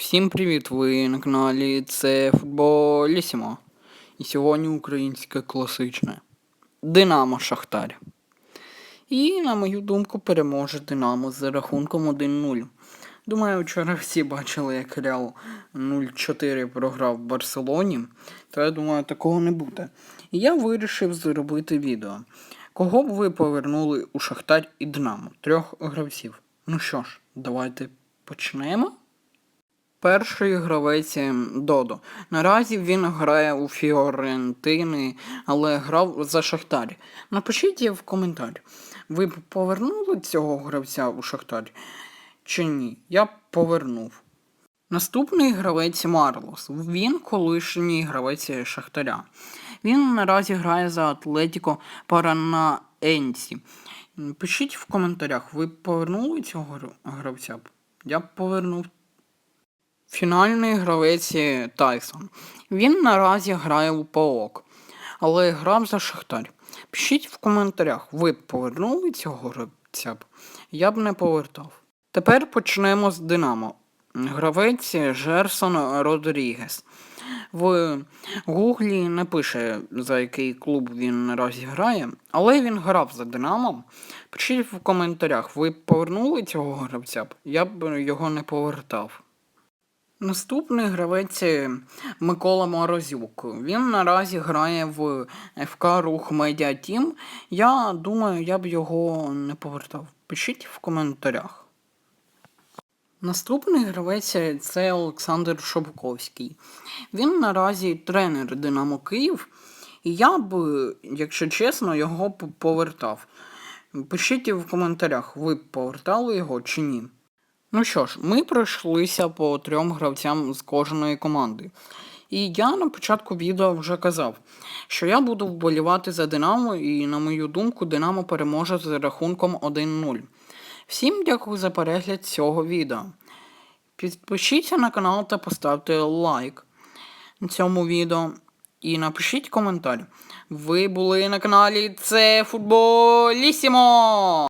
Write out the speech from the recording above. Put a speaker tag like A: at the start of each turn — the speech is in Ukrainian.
A: Всім привіт! Ви на каналі це Футболісімо. І сьогодні українське класичне Динамо Шахтар. І, на мою думку, переможе Динамо з рахунком 1-0. Думаю, вчора всі бачили, як Реал 0-4 програв в Барселоні, то я думаю, такого не буде. І я вирішив зробити відео. Кого б ви повернули у Шахтар і Динамо? Трьох гравців. Ну що ж, давайте почнемо. Перший гравець ем, Додо. Наразі він грає у Фіорентини, але грав за Шахтар. Напишіть в коментар, ви б повернули цього гравця у Шахтар чи ні? Я б повернув. Наступний гравець Марлос. Він колишній гравець Шахтаря. Він наразі грає за Атлетіко Паранаенсі. Пишіть в коментарях, ви повернули цього гравця? Я б повернув Фінальний гравець Тайсон. Він наразі грає у ПАОК, але грав за Шахтар. Пишіть в коментарях, ви б повернули цього гравця б? Я б не повертав. Тепер почнемо з Динамо. Гравець Жерсон Родрігес. В Гуглі не пише, за який клуб він наразі грає, але він грав за Динамо. Пишіть в коментарях, ви б повернули цього гравця б? Я б його не повертав. Наступний гравець е, Микола Морозюк. Він наразі грає в ФК Рух Медіа Тім. Я думаю, я б його не повертав. Пишіть в коментарях. Наступний гравець е, це Олександр Шобковський. Він наразі тренер Динамо Київ. І я б, якщо чесно, його повертав. Пишіть в коментарях, ви повертали його чи ні. Ну що ж, ми пройшлися по трьом гравцям з кожної команди. І я на початку відео вже казав, що я буду вболівати за Динамо, і, на мою думку, Динамо переможе з рахунком 1-0. Всім дякую за перегляд цього відео. Підпишіться на канал та поставте лайк цьому відео. І напишіть коментар. Ви були на каналі Це Футболісімо!